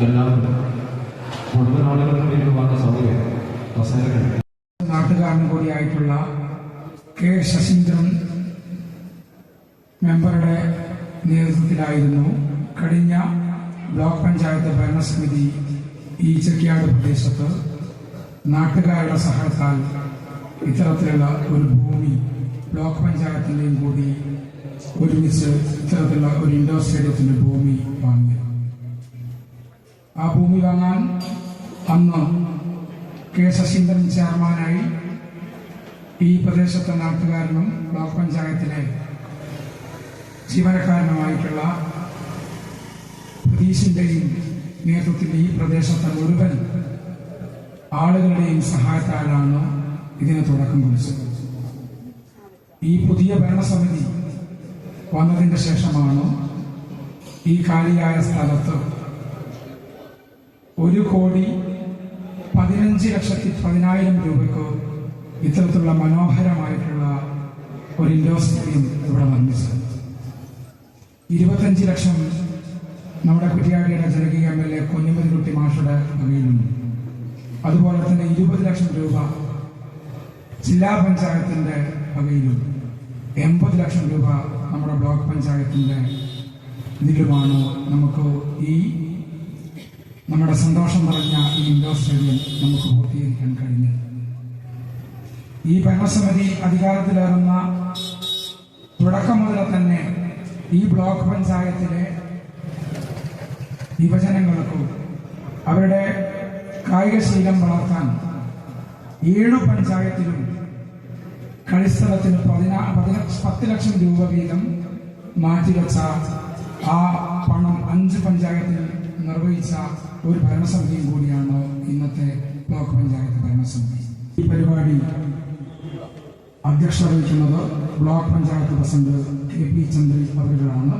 എല്ലാവർക്കും മുഴുവൻ ആളുകൾക്കും വന്ന സൗകര്യം നാട്ടുകാരനും കൂടിയായിട്ടുള്ള കെ ശശീന്ദ്രൻ മെമ്പറുടെ നേതൃത്വത്തിലായിരുന്നു കഴിഞ്ഞ ബ്ലോക്ക് പഞ്ചായത്ത് ഭരണസമിതി ഈ ചെക്കിയാട് പ്രദേശത്ത് നാട്ടുകാരുടെ സഹായത്താൽ ഇത്തരത്തിലുള്ള ഒരു ഭൂമി ബ്ലോക്ക് പഞ്ചായത്തിന്റെയും കൂടി ഒരുമിച്ച് ഇത്തരത്തിലുള്ള ഒരു ഇൻഡോർ സ്റ്റേഡിയത്തിന്റെ ഭൂമി വാങ്ങി. ആ ഭൂമി വാങ്ങാൻ അന്ന് കെ ശശീന്ദ്രൻ ചെയർമാനായി ഈ പ്രദേശത്തെ നാട്ടുകാരനും ബ്ലോക്ക് പഞ്ചായത്തിലെ ജീവനക്കാരനുമായിട്ടുള്ള പ്രതീഷിന്റെയും നേതൃത്വത്തിൽ ഈ പ്രദേശത്തെ മുഴുവൻ ആളുകളുടെയും സഹായത്താലാണ് ഇതിന് തുടക്കം കുറിച്ചത്. ഈ പുതിയ ഭരണസമിതി വന്നതിന്റെ ശേഷമാണ് ഈ കാലിയായ സ്ഥലത്ത് ഒരു കോടി പതിനഞ്ച് ലക്ഷത്തി പതിനായിരം രൂപയ്ക്ക് ഇത്തരത്തിലുള്ള മനോഹരമായിട്ടുള്ള ഒരു ഇൻഡോർ സ്റ്റേഡിയം ഇവിടെ നിർമ്മിച്ചത് ഇരുപത്തഞ്ച് ലക്ഷം നമ്മുടെ കുറ്റിയാടിയുടെ ജനകീയ എം എൽ എ കുഞ്ഞുമതികുട്ടി മാഷയുടെ വകയിലുണ്ട് അതുപോലെ തന്നെ ഇരുപത് ലക്ഷം രൂപ ജില്ലാ പഞ്ചായത്തിന്റെ വകയിലും എൺപത് ലക്ഷം രൂപ നമ്മുടെ ബ്ലോക്ക് പഞ്ചായത്തിന്റെ ഇതിലുമാണ് നമുക്ക് ഈ നമ്മുടെ സന്തോഷം നിറഞ്ഞ ഈ ഇൻഡോർ സ്റ്റേഡിയം നമുക്ക് പൂർത്തീകരിക്കാൻ കഴിഞ്ഞത് ഈ ഭരണസമിതി അധികാരത്തിലേറുന്ന തുടക്കം മുതൽ തന്നെ ഈ ബ്ലോക്ക് പഞ്ചായത്തിലെ യുവജനങ്ങൾക്കും അവരുടെ കായികശീലം വളർത്താൻ ഏഴു പഞ്ചായത്തിലും കളിസ്ഥലത്തിന് പതിന പത്ത് ലക്ഷം രൂപ വീതം മാറ്റിവെച്ച ആ പണം അഞ്ച് പഞ്ചായത്തിൽ നിർവഹിച്ച ഒരു ഭരണസമിതിയും കൂടിയാണ് ഇന്നത്തെ ബ്ലോക്ക് പഞ്ചായത്ത് ഭരണസമിതി. ഈ പരിപാടി അധ്യക്ഷത വഹിക്കുന്നത് block panchayat president K P Chandran അവരുടെയാണ്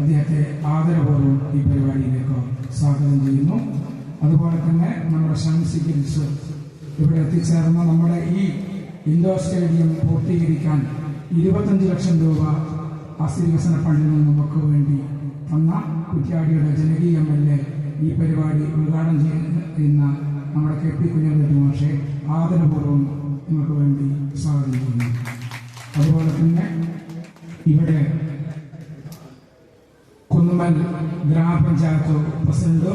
അദ്ദേഹത്തെ ആദരപൂർവം ഈ പരിപാടിയിലേക്ക് സ്വാഗതം ചെയ്യുന്നു. അതുപോലെ തന്നെ നമ്മുടെ ഷംസി ഗിൽസ് ഇവിടെ എത്തിച്ചേർന്ന നമ്മുടെ ഈ ഇൻഡോർ സ്റ്റേഡിയം പൂർത്തീകരിക്കാൻ ഇരുപത്തഞ്ച് ലക്ഷം രൂപ അസ്ഥി വികസന ഫണ്ടിൽ നിന്ന് നമുക്ക് വേണ്ടി തന്ന കുറ്റ്യാടിയുടെ ജനകീയ എം എൽ എ ഈ പരിപാടി ഉദ്ഘാടനം ചെയ്യുന്ന നമ്മുടെ കെ പി കുഞ്ഞാറെഡ്ഡി മാഷെ ആദരപൂർവം നിങ്ങൾക്ക് വേണ്ടി സ്വാഗതം ചെയ്യുന്നു അതുപോലെ തന്നെ ഇവിടെ കുന്നുമ്മൽ ഗ്രാമപഞ്ചായത്ത് പ്രസിഡന്റ്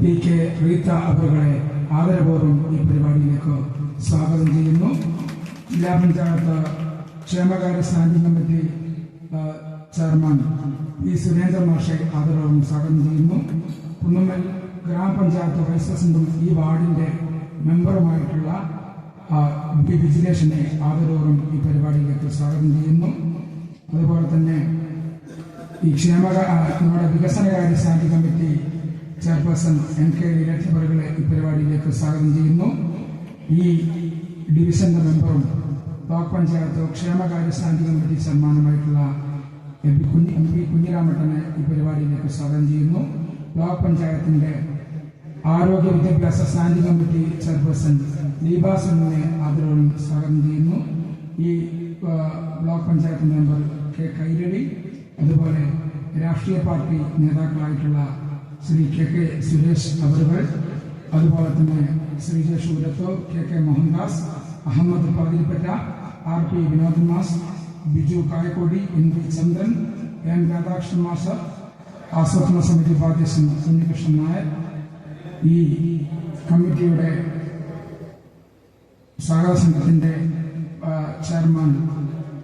പി കെ റീത്ത അവരുടെ ആദരപൂർവം ഈ പരിപാടിയിലേക്ക് സ്വാഗതം ചെയ്യുന്നു. ജില്ലാ പഞ്ചായത്ത് ക്ഷേമകാര്യ standing committee chairman P Surendran മാഷെ ആദരവും സ്വാഗതം ചെയ്യുന്നു. കുന്നുമ്മൽ ഗ്രാമപഞ്ചായത്ത് വൈസ് പ്രസിഡന്റും ഈ വാർഡിന്റെ മെമ്പറുമായിട്ടുള്ള പി വിജിലേഷനെ ആദരവും ഈ പരിപാടിയിലേക്ക് സ്വാഗതം ചെയ്യുന്നു. അതുപോലെ തന്നെ ഈ ക്ഷേമ നമ്മുടെ വികസനകാര്യ standing committee chairperson M K ഇരട്ടിപ്പറകളെ ഈ പരിപാടിയിലേക്ക് സ്വാഗതം ചെയ്യുന്നു. ഈ ഡിവിഷന്റെ മെമ്പറും ബ്ലോക്ക് പഞ്ചായത്ത് ക്ഷേമകാര്യ standing committee ചെയർമാനുമായിട്ടുള്ള M P Kunhi M P കുഞ്ഞിരാമട്ടനെ ഈ പരിപാടിയിലേക്ക് സ്വാഗതം ചെയ്യുന്നു. ബ്ലോക്ക് പഞ്ചായത്തിന്റെ ആരോഗ്യ വിദ്യാഭ്യാസ സ്റ്റാൻഡിംഗ് കമ്മിറ്റി ചെയർപേഴ്സൺ ദീപാസുനെ ആദരവും സ്വാഗതം ചെയ്യുന്നു. ഈ block panchayat member K Kairali അതുപോലെ രാഷ്ട്രീയ പാർട്ടി നേതാക്കളായിട്ടുള്ള ശ്രീ കെ കെ സുരേഷ് അവറുകൾ അതുപോലെ തന്നെ Shri J ഷൂരത്തോ K K Mohandas Ahmed Pathirippatta R P Vinod mass Biju Kayakkodi N V Chandran N Radhakrishnan master ആസൂത്രണ സമിതി ഉപാധ്യക്ഷൻ ഉണ്ണികൃഷ്ണൻ നായർ ഈ കമ്മിറ്റിയുടെ സഹകരണ ചെയർമാൻ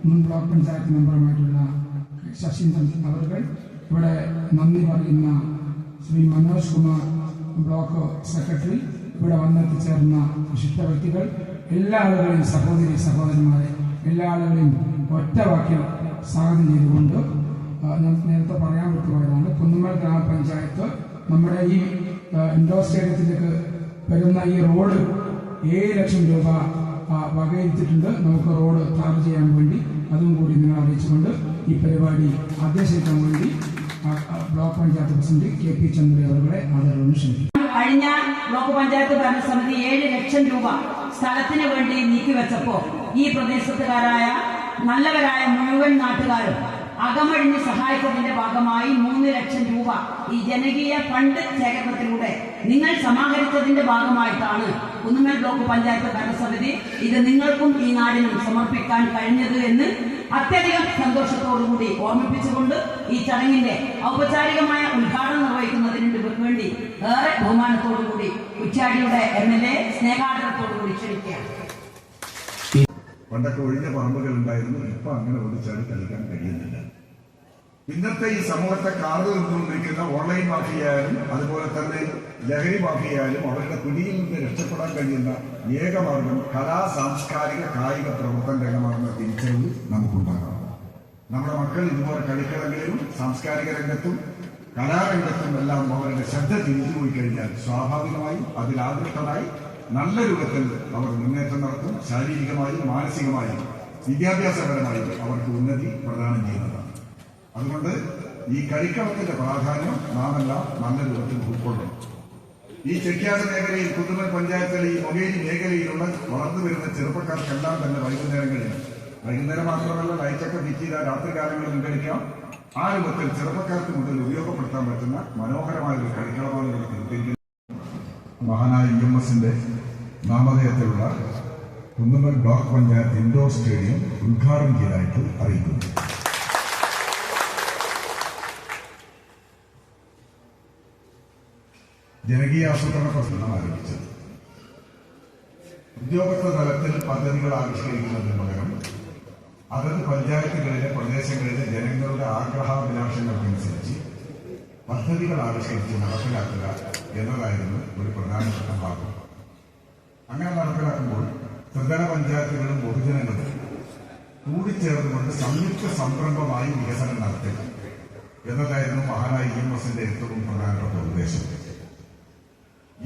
മുൻ ബ്ലോക്ക് പഞ്ചായത്ത് മെമ്പറുമായിട്ടുള്ള ശശീന്ദ്രൻ അവർക്ക് ഇവിടെ നന്ദി പറയുന്ന ശ്രീ മനോജ് കുമാർ ബ്ലോക്ക് സെക്രട്ടറി ഇവിടെ വന്നെത്തിച്ചേർന്ന വിശിഷ്ട വ്യക്തികൾ എല്ലാ ആളുകളെയും സഹോദരി സഹോദരന്മാരെ എല്ലാ ആളുകളെയും ഒറ്റ വാക്കിൽ സ്വാഗതം ചെയ്തുകൊണ്ട് ഞാൻ നേരത്തെ പറയാൻ വിട്ടുപോയതാണ് കുന്നുമ്മൽ ഗ്രാമപഞ്ചായത്ത് നമ്മുടെ ഈ ഇൻഡോർ സ്റ്റേഡിയത്തിലേക്ക് വരുന്ന ഈ റോഡ് ഏഴ് ലക്ഷം രൂപ വകയിരുത്തിയിട്ടുണ്ട്. നമുക്ക് റോഡ് ടാർ ചെയ്യാൻ വേണ്ടി. അതും കൂടി നിങ്ങൾ അറിയിച്ചുകൊണ്ട് ഈ പരിപാടി അധ്യക്ഷിക്കാൻ വേണ്ടി block panchayat president K P Chandra അവരുടെ ആദരവ് കഴിഞ്ഞ ബ്ലോക്ക് പഞ്ചായത്ത് ഭരണസമിതി ഏഴ് ലക്ഷം രൂപ സ്ഥലത്തിന് വേണ്ടി നീക്കിവെച്ചപ്പോ ഈ പ്രദേശത്തുകാരായ നല്ലവരായ മുഴുവൻ നാട്ടുകാരും അകമഴിഞ്ഞ് സഹായിച്ചതിന്റെ ഭാഗമായി മൂന്ന് ലക്ഷം രൂപ ഈ ജനകീയ ഫണ്ട് ശേഖരണത്തിലൂടെ നിങ്ങൾ സമാഹരിച്ചതിന്റെ ഭാഗമായിട്ടാണ് കുന്നുമൽ ബ്ലോക്ക് പഞ്ചായത്ത് ഭരണസമിതി ഇത് നിങ്ങൾക്കും ഈ നാടിനും സമർപ്പിക്കാൻ കഴിഞ്ഞത് എന്ന് അത്യധികം സന്തോഷത്തോടുകൂടി ഓർമ്മിപ്പിച്ചുകൊണ്ട് ഈ ചടങ്ങിന്റെ ഔപചാരികമായ ഉദ്ഘാടനം നിർവഹിക്കുന്നതിന് വേണ്ടി ഏറെ ബഹുമാനത്തോടുകൂടി ഉച്ചാടിയുടെ എം എൽ എ സ്നേഹാദരത്തോടുകൂടി ക്ഷണിക്കുകയാണ്. പണ്ടൊക്കെ ഒഴിഞ്ഞ പറമ്പുകൾ ഉണ്ടായിരുന്നു. ഇപ്പൊ അങ്ങനെ ഒന്നിച്ചാടി കളിക്കാൻ കഴിയുന്നില്ല. ഇന്നത്തെ ഈ സമൂഹത്തെ കാർന്നു നിന്നുകൊണ്ടിരിക്കുന്ന ഓൺലൈൻ മാഫിയായാലും അതുപോലെ തന്നെ ലഹരി മാഫിയായാലും അവരുടെ പിടിയിൽ നിന്ന് രക്ഷപ്പെടാൻ കഴിയുന്ന ഏക മാർഗം കലാ സാംസ്കാരിക കായിക പ്രവർത്തന രംഗമാണെന്ന തിരിച്ചറിവ് നമുക്കുണ്ടാകണം. നമ്മുടെ മക്കൾ ഇതുപോലെ കളിക്കളങ്ങളിലും സാംസ്കാരിക രംഗത്തും കലാരംഗത്തും എല്ലാം അവരുടെ ശ്രദ്ധ തിരിച്ചു പോയി കഴിഞ്ഞാൽ സ്വാഭാവികമായും അതിൽ ആകൃഷ്ടരായി നല്ല രൂപത്തിൽ അവർ മുന്നേറ്റം നടത്തും. ശാരീരികമായും മാനസികമായും വിദ്യാഭ്യാസപരമായും അവർക്ക് ഉന്നതി പ്രദാനം ചെയ്യുന്നതാണ്. അതുകൊണ്ട് ഈ കളിക്കളത്തിന്റെ പ്രാധാന്യം നാമെല്ലാം നല്ല രൂപത്തിൽ ഉൾക്കൊള്ളണം ഈ ചെക്യാട് മേഖലയിൽ കുന്നുമൽ പഞ്ചായത്തിലെ ഈ മൊബൈൽ മേഖലയിലുള്ള വളർന്നു വരുന്ന ചെറുപ്പക്കാർക്കെല്ലാം തന്നെ വൈകുന്നേരങ്ങളിൽ വൈകുന്നേരം മാത്രമല്ല ലൈറ്റൊക്കെ ഫിറ്റ് ചെയ്താൽ രാത്രി കാലങ്ങളിൽ കളിക്കാം. ആ രൂപത്തിൽ ചെറുപ്പക്കാർക്ക് മുതൽ ഉപയോഗപ്പെടുത്താൻ പറ്റുന്ന മനോഹരമായ ഒരു കളിക്കളമാണ് ഇവിടെ മഹാനായ ഇ എം എസിന്റെ നാമധേയത്തിലുള്ള Kunnummal block panchayat indoor stadium ഉദ്ഘാടനം ചെയ്തതായിട്ട് അറിയിക്കുന്നു. ജനകീയ ആസൂത്രണ പ്രസ്ഥാനം ആരംഭിച്ചത്. ഉദ്യോഗസ്ഥ തലത്തിൽ പദ്ധതികൾ ആവിഷ്കരിക്കുന്നതിന് പകരം അതത് പഞ്ചായത്തുകളിലെ പ്രദേശങ്ങളിലെ ജനങ്ങളുടെ ആഗ്രഹാഭിലാഷങ്ങൾക്കനുസരിച്ച് പദ്ധതികൾ ആവിഷ്കരിച്ച് നടപ്പിലാക്കുക എന്നതായിരുന്നു ഒരു പ്രധാനപ്പെട്ട ഭാഗം അങ്ങനെ നടപ്പിലാക്കുമ്പോൾ ത്രിതല പഞ്ചായത്തുകളും പൊതുജനങ്ങളും കൂടിച്ചേർന്നുകൊണ്ട് സംയുക്ത സംരംഭമായി വികസനം നടത്തുക എന്നതായിരുന്നു മഹാനായ എം എസിന്റെ ഏറ്റവും പ്രധാനപ്പെട്ട ഉദ്ദേശം.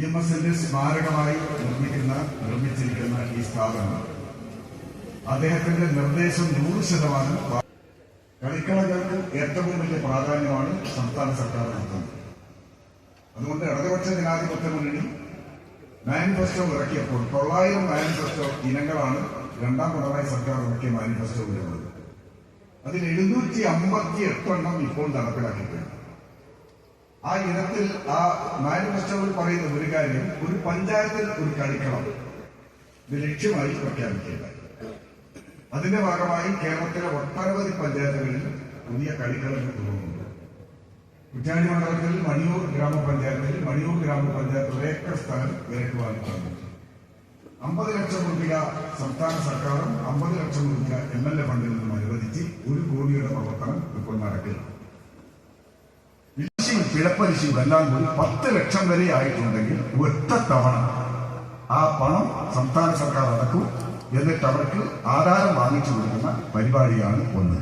എസിന്റെ സ്മാരകമായി നിർമ്മിക്കുന്ന നിർമ്മിച്ചിരിക്കുന്ന ഈ സ്ഥാപനം. അദ്ദേഹത്തിന്റെ നിർദ്ദേശം നൂറ് ശതമാനം കളിക്കളങ്ങൾക്ക് ഏറ്റവും വലിയ പ്രാധാന്യമാണ് സംസ്ഥാന സർക്കാർ നൽകുന്നത്. അതുകൊണ്ട് ഇടതുപക്ഷ ജനാധിപത്യ മുന്നണി മാനിഫെസ്റ്റോ ഇറക്കിയപ്പോൾ തൊള്ളായിരം മാനിഫെസ്റ്റോ ഇനങ്ങളാണ് രണ്ടാം പിണറായി സർക്കാർ ഇറക്കിയ മാനിഫെസ്റ്റോയിലുള്ളത്. അതിൽ എഴുന്നൂറ്റി അമ്പത്തി എട്ടെണ്ണം ഇപ്പോൾ നടപ്പിലാക്കിയിട്ടുണ്ട്. ആ ഇനത്തിൽ ആ മാനിഫെസ്റ്റോയിൽ പറയുന്ന ഒരു കാര്യം ഒരു പഞ്ചായത്തിൽ ഒരു കളിക്കളം ഇത് ലക്ഷ്യമായി പ്രഖ്യാപിക്കേണ്ട അതിന്റെ ഭാഗമായി കേരളത്തിലെ ഒട്ടനവധി പഞ്ചായത്തുകളിൽ പുതിയ കളിക്കളങ്ങൾ തുടങ്ങുന്നുണ്ട് കുറ്റാടി മണ്ഡലത്തിൽ മണിയൂർ ഗ്രാമപഞ്ചായത്തിൽ മണിയൂർ ഗ്രാമപഞ്ചായത്ത് ഒരേക്കർ സ്ഥലം വിലക്കുവാൻ വാങ്ങിത്തന്നു അമ്പത് ലക്ഷം രൂപ സംസ്ഥാന സർക്കാരും അമ്പത് ലക്ഷം രൂപ എം എൽ എ ഫണ്ടിൽ നിന്നും അനുവദിച്ച് ഒരു കോടിയുടെ പ്രവർത്തനം ഇപ്പോൾ പലിശയും എല്ലാം കൂടി പത്ത് ലക്ഷം വരെ ആയിട്ടുണ്ടെങ്കിൽ ഒറ്റ തവണ ആ പണം സംസ്ഥാന സർക്കാർ അടക്കും. എന്നിട്ട് അവർക്ക് ആധാരം വാങ്ങിച്ചു കൊടുക്കുന്ന പരിപാടിയാണ് ഒന്ന്.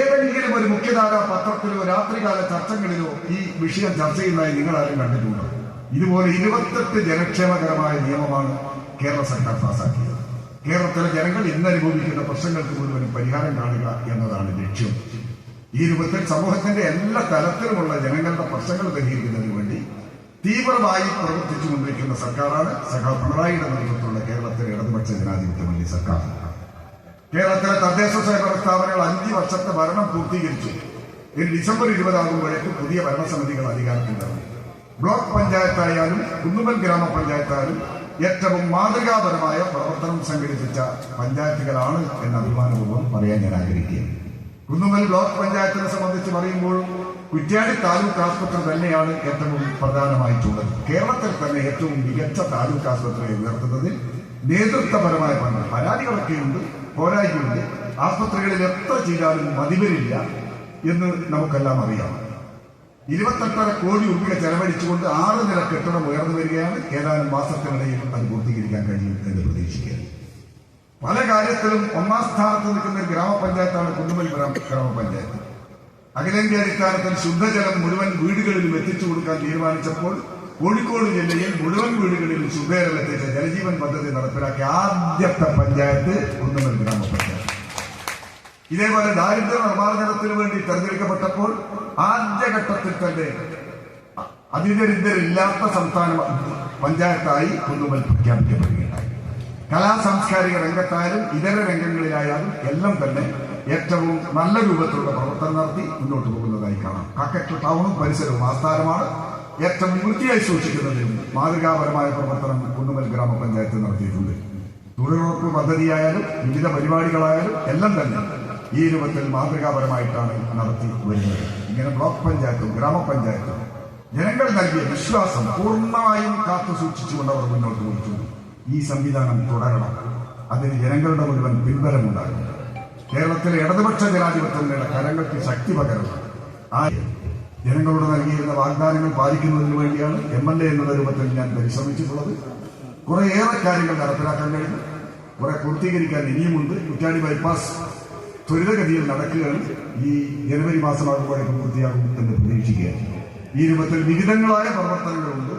ഏതെങ്കിലും ഒരു മുഖ്യധാര പത്രത്തിലോ രാത്രികാല ചർച്ചകളിലോ ഈ വിഷയം ചർച്ച ചെയ്യുന്നതായി നിങ്ങൾ ആരും കണ്ടിട്ടുണ്ടോ? ഇതുപോലെ ഇരുപത്തെട്ട് ജനക്ഷേമകരമായ നിയമമാണ് കേരള സർക്കാർ പാസാക്കിയത്. കേരളത്തിലെ ജനങ്ങൾ ഇന്ന് അനുഭവിക്കുന്ന പ്രശ്നങ്ങൾക്ക് ഒരു പരിഹാരം കാണുക എന്നതാണ് ലക്ഷ്യം. ഈ രൂപത്തിൽ സമൂഹത്തിന്റെ എല്ലാ തലത്തിലുമുള്ള ജനങ്ങളുടെ പ്രശ്നങ്ങൾ പരിഹരിക്കുന്നതിന് വേണ്ടി തീവ്രമായി പ്രവർത്തിച്ചു കൊണ്ടിരിക്കുന്ന സർക്കാരാണ് സഖാ പിണറായിയുടെ നേതൃത്വത്തിലുള്ള കേരളത്തിലെ ഇടതുപക്ഷ ജനാധിപത്യ മുന്നണി സർക്കാർ. കേരളത്തിലെ തദ്ദേശ സ്വയംഭരണ സ്ഥാപനങ്ങൾ അഞ്ച് വർഷത്തെ ഭരണം പൂർത്തീകരിച്ചു. ഇനി ഡിസംബർ ഇരുപതാകുമ്പോഴേക്കും പുതിയ ഭരണസമിതികൾ അധികാരത്തിൽ വരണം ബ്ലോക്ക് പഞ്ചായത്തായാലും കുന്നുമൽ ഗ്രാമപഞ്ചായത്തായാലും ഏറ്റവും മാതൃകാപരമായ പ്രവർത്തനം സംഘടിപ്പിച്ച പഞ്ചായത്തുകളാണ് എന്ന അഭിമാനപൂർവം പറയാൻ ഞാൻ ആഗ്രഹിക്കുകയാണ്. കുന്നുമൽ ബ്ലോക്ക് പഞ്ചായത്തിനെ സംബന്ധിച്ച് പറയുമ്പോൾ കുറ്റ്യാടി താലൂക്ക് ആശുപത്രി തന്നെയാണ് ഏറ്റവും പ്രധാനമായിട്ടുള്ളത്. കേരളത്തിൽ തന്നെ ഏറ്റവും മികച്ച താലൂക്ക് ആശുപത്രിയെ ഉയർത്തുന്നതിൽ നേതൃത്വപരമായ പങ്ക്. പരാതികളൊക്കെയുണ്ട് പോരായ്മയുണ്ട്. ആശുപത്രികളിൽ എത്ര ചെയ്താലും മതിവരില്ല എന്ന് നമുക്കെല്ലാം അറിയാം. ഇരുപത്തെട്ടര കോടി രൂപ ചെലവഴിച്ചുകൊണ്ട് ആറ് നില കെട്ടിടം ഉയർന്നു വരികയാണ് ഏതാനും മാസത്തിനിടയിൽ അത് പൂർത്തീകരിക്കാൻ കഴിയും എന്ന് പ്രതീക്ഷിക്കുകയാണ് പല കാര്യത്തിലും ഒന്നാം സ്ഥാനത്ത് നിൽക്കുന്ന ഗ്രാമപഞ്ചായത്താണ് കുന്നുമൽ ഗ്രാമ ഗ്രാമപഞ്ചായത്ത്. അഖിലേന്ത്യാ അടിസ്ഥാനത്തിൽ ശുദ്ധജലം മുഴുവൻ വീടുകളിലും എത്തിച്ചു കൊടുക്കാൻ തീരുമാനിച്ചപ്പോൾ കോഴിക്കോട് ജില്ലയിൽ മുഴുവൻ വീടുകളിലും ശുദ്ധജലം എത്തിച്ച ജലജീവൻ പദ്ധതി നടപ്പിലാക്കിയ ആദ്യത്തെ പഞ്ചായത്ത് കുന്നുമൽ ഗ്രാമപഞ്ചായത്ത്. ഇതേപോലെ ദാരിദ്ര്യ നിർമ്മാർജനത്തിന് വേണ്ടി തെരഞ്ഞെടുക്കപ്പെട്ടപ്പോൾ ആദ്യഘട്ടത്തിൽ തന്നെ അതിദരിദ്രരില്ലാത്ത സംസ്ഥാന പഞ്ചായത്തായി കുന്നുമൽ പ്രഖ്യാപിക്കപ്പെടുകയുണ്ടായി. കലാ സാംസ്കാരിക രംഗത്തായാലും ഇതര രംഗങ്ങളിലായാലും എല്ലാം തന്നെ ഏറ്റവും നല്ല രൂപത്തിലുള്ള പ്രവർത്തനം നടത്തി മുന്നോട്ട് പോകുന്നതായി കാണാം. കാക്കറ്റ് ടൗണും പരിസരവും ആസ്ഥാനമാണ്. ഏറ്റവും വൃത്തിയായി സൂക്ഷിക്കുന്നതിനും മാതൃകാപരമായ പ്രവർത്തനം കുന്നുമൽ ഗ്രാമപഞ്ചായത്ത് നടത്തിയിട്ടുണ്ട്. തൊഴിലുറപ്പ് പദ്ധതിയായാലും വിവിധ പരിപാടികളായാലും എല്ലാം തന്നെ ഈ രൂപത്തിൽ മാതൃകാപരമായിട്ടാണ് നടത്തി വരുന്നത്. ഇങ്ങനെ ബ്ലോക്ക് പഞ്ചായത്തും ഗ്രാമപഞ്ചായത്തും ജനങ്ങൾ നൽകിയ വിശ്വാസം പൂർണമായും കാത്തു സൂക്ഷിച്ചുകൊണ്ട് അവർ മുന്നോട്ട് പോയിട്ടുണ്ട്. ഈ സംവിധാനം തുടരണം. അതിന് ജനങ്ങളുടെ മുഴുവൻ പിൻബലമുണ്ടാകും കേരളത്തിലെ ഇടതുപക്ഷ ജനാധിപത്യങ്ങളുടെ കരങ്ങൾക്ക് ശക്തി പകരണം. ആ ജനങ്ങളോട് നൽകിയിരുന്ന വാഗ്ദാനങ്ങൾ പാലിക്കുന്നതിന് വേണ്ടിയാണ് എം എൽ എ എന്നുള്ള രൂപത്തിൽ ഞാൻ പരിശ്രമിച്ചിട്ടുള്ളത്. കുറേയേറെ കാര്യങ്ങൾ നടപ്പിലാക്കാൻ കഴിഞ്ഞു. കുറെ പൂർത്തീകരിക്കാൻ ഇനിയുമുണ്ട്. കുറ്റാടി ബൈപ്പാസ് ത്വരിതഗതിയിൽ നടക്കുകയാണ്. ഈ ജനുവരി മാസമാകുമ്പോഴേക്കും പൂർത്തിയാകും എന്ന് പ്രതീക്ഷിക്കുകയാണ്. ഈ രൂപത്തിൽ വിവിധങ്ങളായ പ്രവർത്തനങ്ങളുണ്ട്.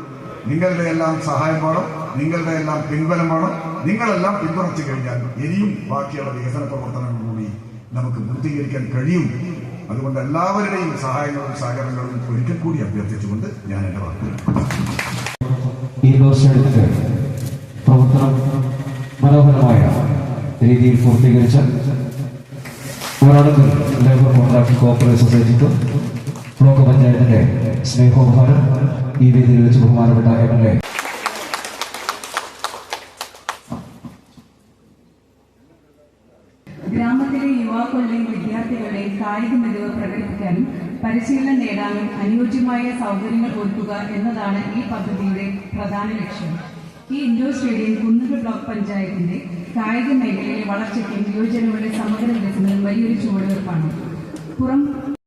നിങ്ങളുടെ എല്ലാം സഹായം വേണം. നിങ്ങളുടെ എല്ലാം പിൻബലമാണ്. നിങ്ങളെല്ലാം പിന്തുണച്ചു കഴിഞ്ഞാൽ ഇനിയും ബാക്കിയുള്ള വികസന പ്രവർത്തനങ്ങൾ കൂടി നമുക്ക് പൂർത്തീകരിക്കാൻ കഴിയും. അതുകൊണ്ട് എല്ലാവരുടെയും സഹായങ്ങളും സഹകരണങ്ങളും ഒരിക്കൽ കൂടി അഭ്യർത്ഥിച്ചുകൊണ്ട് ഞാൻ എന്റെ വാക്കുകൾ പ്രവർത്തനം മനോഹരമായ രീതിയിൽ പൂർത്തീകരിച്ച പോരാടുന്ന ലേബർ കോൺട്രാക്ട് കോപ്പറേറ്റ് സൊസൈറ്റിക്ക് ബ്ലോക്ക് പഞ്ചായത്തിന്റെ സ്നേഹോപഹാരം ഈ രീതിയിൽ വെച്ച് ബഹുമാനപ്പെട്ട എം എൽ എ നേടാനും അനുയോജ്യമായ സൗകര്യങ്ങൾ ഒരുക്കുക എന്നതാണ് ഈ പദ്ധതിയുടെ പ്രധാന ലക്ഷ്യം. ഈ ഇൻഡോർ സ്റ്റേഡിയം കുന്നുകൾ ബ്ലോക്ക് പഞ്ചായത്തിന്റെ കായിക മേഖലയിലെ വളർച്ചയ്ക്കും യുവജനങ്ങളുടെ സമഗ്ര വികസനവും വലിയൊരു ചുവടുവെപ്പാണ് പുറം